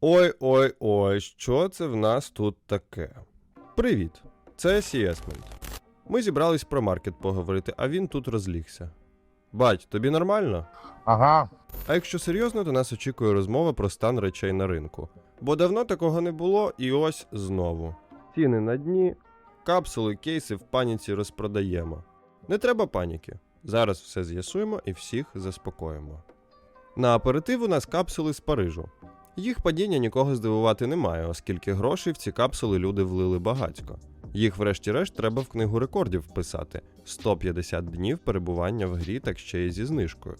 Ой-ой ой, що це в нас тут таке? Привіт, це Сіесмент. Ми зібрались про маркет поговорити, а він тут розлігся. Бать, тобі нормально? Ага. А якщо серйозно, то нас очікує розмова про стан речей на ринку. Бо давно такого не було, і ось знову. Ціни на дні, капсули, кейси в паніці розпродаємо. Не треба паніки. Зараз все з'ясуємо і всіх заспокоїмо. На аперитив у нас капсули з Парижу. Їх падіння нікого здивувати немає, оскільки грошей в ці капсули люди влили багатько. Їх, врешті-решт, треба в книгу рекордів вписати 150 днів перебування в грі, так ще й зі знижкою.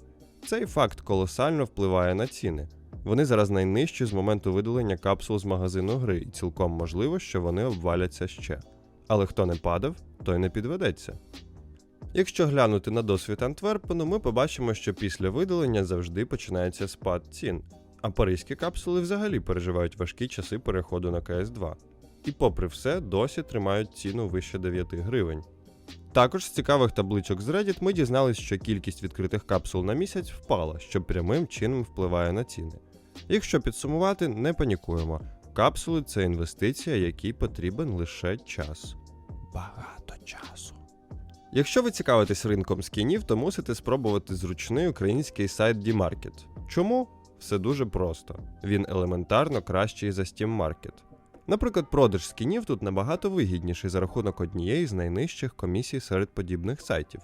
Цей факт колосально впливає на ціни. Вони зараз найнижчі з моменту видалення капсул з магазину гри, і цілком можливо, що вони обваляться ще. Але хто не падав, той не підведеться. Якщо глянути на досвід Антверпену, ми побачимо, що після видалення завжди починається спад цін, а паризькі капсули взагалі переживають важкі часи переходу на КС2. І попри все, досі тримають ціну вище 9 гривень. Також з цікавих табличок з Reddit ми дізналися, що кількість відкритих капсул на місяць впала, що прямим чином впливає на ціни. Якщо підсумувати, не панікуємо. Капсули це інвестиція, якій потрібен лише час. Багато часу. Якщо ви цікавитесь ринком скінів, то мусите спробувати зручний український сайт D-Market. Чому? Все дуже просто. Він елементарно кращий за Steam Market. Наприклад, продаж скінів тут набагато вигідніший за рахунок однієї з найнижчих комісій серед подібних сайтів.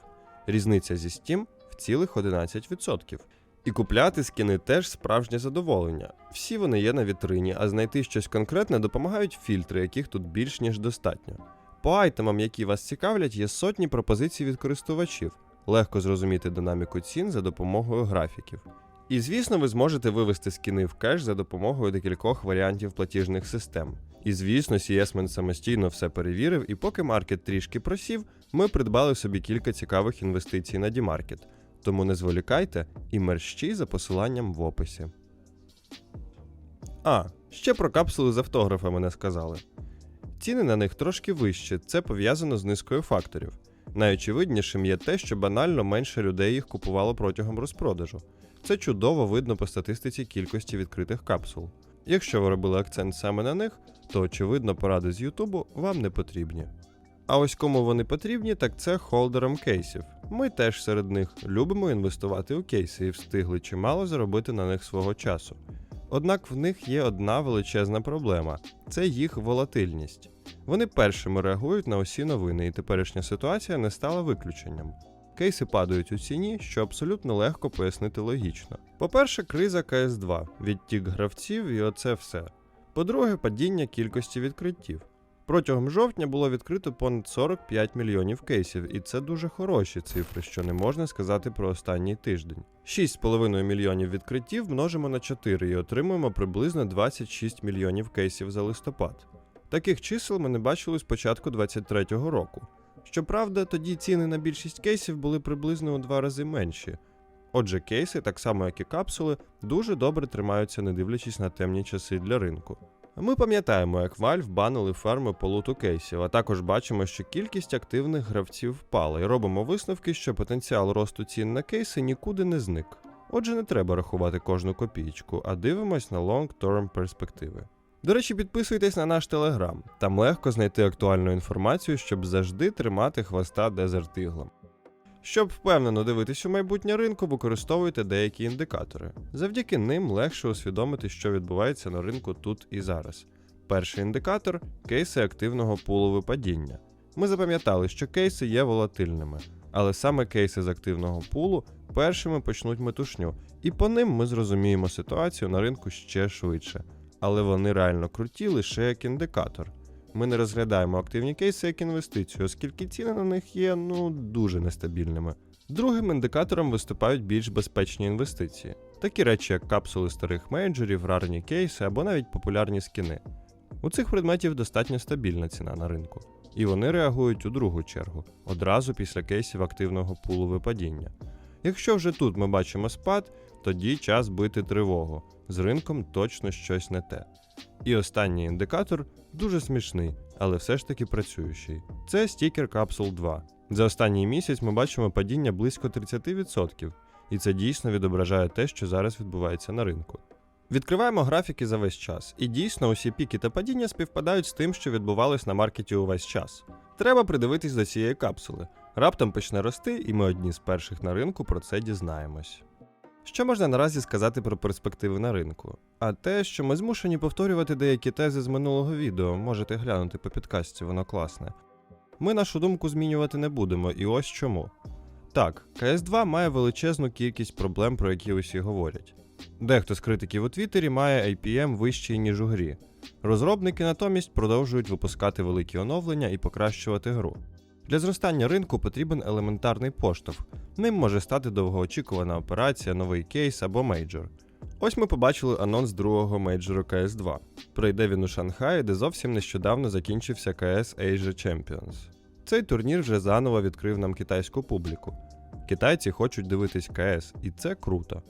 Різниця зі Steam в цілих 11%. І купляти скіни теж справжнє задоволення. Всі вони є на вітрині, а знайти щось конкретне допомагають фільтри, яких тут більш ніж достатньо. По айтемам, які вас цікавлять, є сотні пропозицій від користувачів. Легко зрозуміти динаміку цін за допомогою графіків. І звісно, ви зможете вивести скіни в кеш за допомогою декількох варіантів платіжних систем. І звісно, CSMan самостійно все перевірив, і поки маркет трішки просів, ми придбали собі кілька цікавих інвестицій на D-Market. Тому не зволікайте і мерщій за посиланням в описі. А, ще про капсули з автографами не сказали. Ціни на них трошки вищі, це пов'язано з низкою факторів. Найочевиднішим є те, що банально менше людей їх купувало протягом розпродажу. Це чудово видно по статистиці кількості відкритих капсул. Якщо ви робили акцент саме на них, то очевидно поради з Ютубу вам не потрібні. А ось кому вони потрібні, так це холдерам кейсів. Ми теж серед них любимо інвестувати у кейси і встигли чимало заробити на них свого часу. Однак в них є одна величезна проблема це їх волатильність. Вони першими реагують на усі новини, і теперішня ситуація не стала виключенням. Кейси падають у ціні, що абсолютно легко пояснити логічно. По-перше, криза КС2, відтік гравців і оце все. По-друге, падіння кількості відкриттів. Протягом жовтня було відкрито понад 45 мільйонів кейсів, і це дуже хороші цифри, що не можна сказати про останній тиждень. 6,5 мільйонів відкриттів множимо на 4 і отримуємо приблизно 26 мільйонів кейсів за листопад. Таких чисел ми не бачили з початку 2023 року. Щоправда, тоді ціни на більшість кейсів були приблизно у два рази менші. Отже, кейси, так само як і капсули, дуже добре тримаються, не дивлячись на темні часи для ринку. Ми пам'ятаємо, як Valve банили ферми по луту кейсів, а також бачимо, що кількість активних гравців впала, і робимо висновки, що потенціал росту цін на кейси нікуди не зник. Отже, не треба рахувати кожну копійку, а дивимось на long-term перспективи. До речі, підписуйтесь на наш телеграм. Там легко знайти актуальну інформацію, щоб завжди тримати хвоста Eagle. Щоб впевнено дивитись у майбутнє ринку, використовуйте деякі індикатори. Завдяки ним легше усвідомити, що відбувається на ринку тут і зараз. Перший індикатор кейси активного пулу випадіння. Ми запам'ятали, що кейси є волатильними, але саме кейси з активного пулу першими почнуть метушню, і по ним ми зрозуміємо ситуацію на ринку ще швидше. Але вони реально круті лише як індикатор. Ми не розглядаємо активні кейси як інвестицію, оскільки ціни на них є ну дуже нестабільними. Другим індикатором виступають більш безпечні інвестиції, такі речі, як капсули старих менеджерів, рарні кейси або навіть популярні скіни. У цих предметів достатньо стабільна ціна на ринку, і вони реагують у другу чергу, одразу після кейсів активного пулу випадіння. Якщо вже тут ми бачимо спад, тоді час бити тривогу. З ринком точно щось не те. І останній індикатор дуже смішний, але все ж таки працюючий. Це стікер Capsule 2. За останній місяць ми бачимо падіння близько 30%, і це дійсно відображає те, що зараз відбувається на ринку. Відкриваємо графіки за весь час, і дійсно усі піки та падіння співпадають з тим, що відбувалось на маркеті увесь час. Треба придивитись до цієї капсули. Раптом почне рости, і ми одні з перших на ринку про це дізнаємось. Що можна наразі сказати про перспективи на ринку? А те, що ми змушені повторювати деякі тези з минулого відео, можете глянути по підкасті, воно класне. Ми нашу думку змінювати не будемо, і ось чому. Так, CS2 має величезну кількість проблем, про які усі говорять. Дехто з критиків у Твіттері має APM вищий, ніж у грі. Розробники натомість продовжують випускати великі оновлення і покращувати гру. Для зростання ринку потрібен елементарний поштовх. Ним може стати довгоочікувана операція, новий кейс або мейджор. Ось ми побачили анонс другого мейджору CS2. Пройде він у Шанхаї, де зовсім нещодавно закінчився CS Asia Champions. Цей турнір вже заново відкрив нам китайську публіку. Китайці хочуть дивитись CS, і це круто.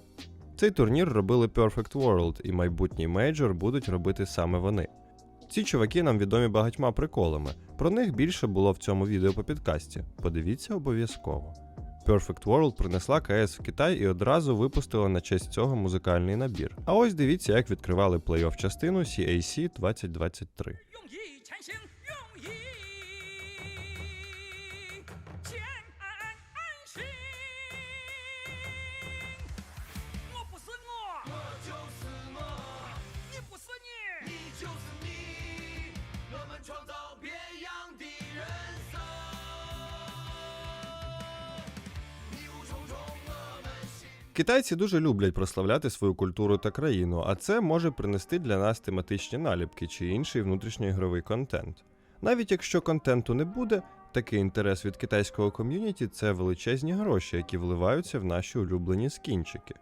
Цей турнір робили Perfect World, і майбутній мейджор будуть робити саме вони. Ці чуваки нам відомі багатьма приколами. Про них більше було в цьому відео по підкасті. Подивіться обов'язково. Perfect World принесла КС в Китай і одразу випустила на честь цього музикальний набір. А ось дивіться, як відкривали плей-офф частину CAC 2023. Китайці дуже люблять прославляти свою культуру та країну, а це може принести для нас тематичні наліпки чи інший внутрішньоігровий контент. Навіть якщо контенту не буде, такий інтерес від китайського ком'юніті це величезні гроші, які вливаються в наші улюблені скінчики.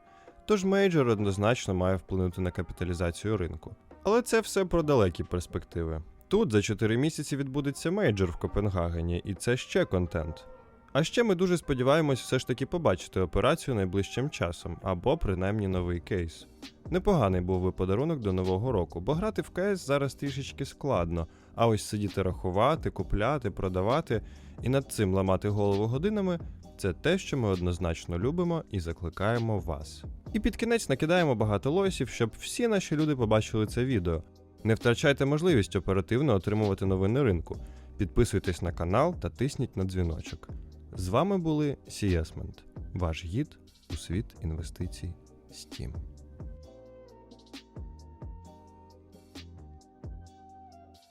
Тож мейджор однозначно має вплинути на капіталізацію ринку. Але це все про далекі перспективи. Тут за 4 місяці відбудеться мейджор в Копенгагені, і це ще контент. А ще ми дуже сподіваємось все ж таки побачити операцію найближчим часом, або принаймні новий кейс. Непоганий був би подарунок до нового року, бо грати в КС зараз трішечки складно, а ось сидіти рахувати, купляти, продавати і над цим ламати голову годинами це те, що ми однозначно любимо і закликаємо вас. І під кінець накидаємо багато лойсів, щоб всі наші люди побачили це відео. Не втрачайте можливість оперативно отримувати новини ринку. Підписуйтесь на канал та тисніть на дзвіночок. З вами були Сіясмент, ваш гід у світ інвестицій Steam.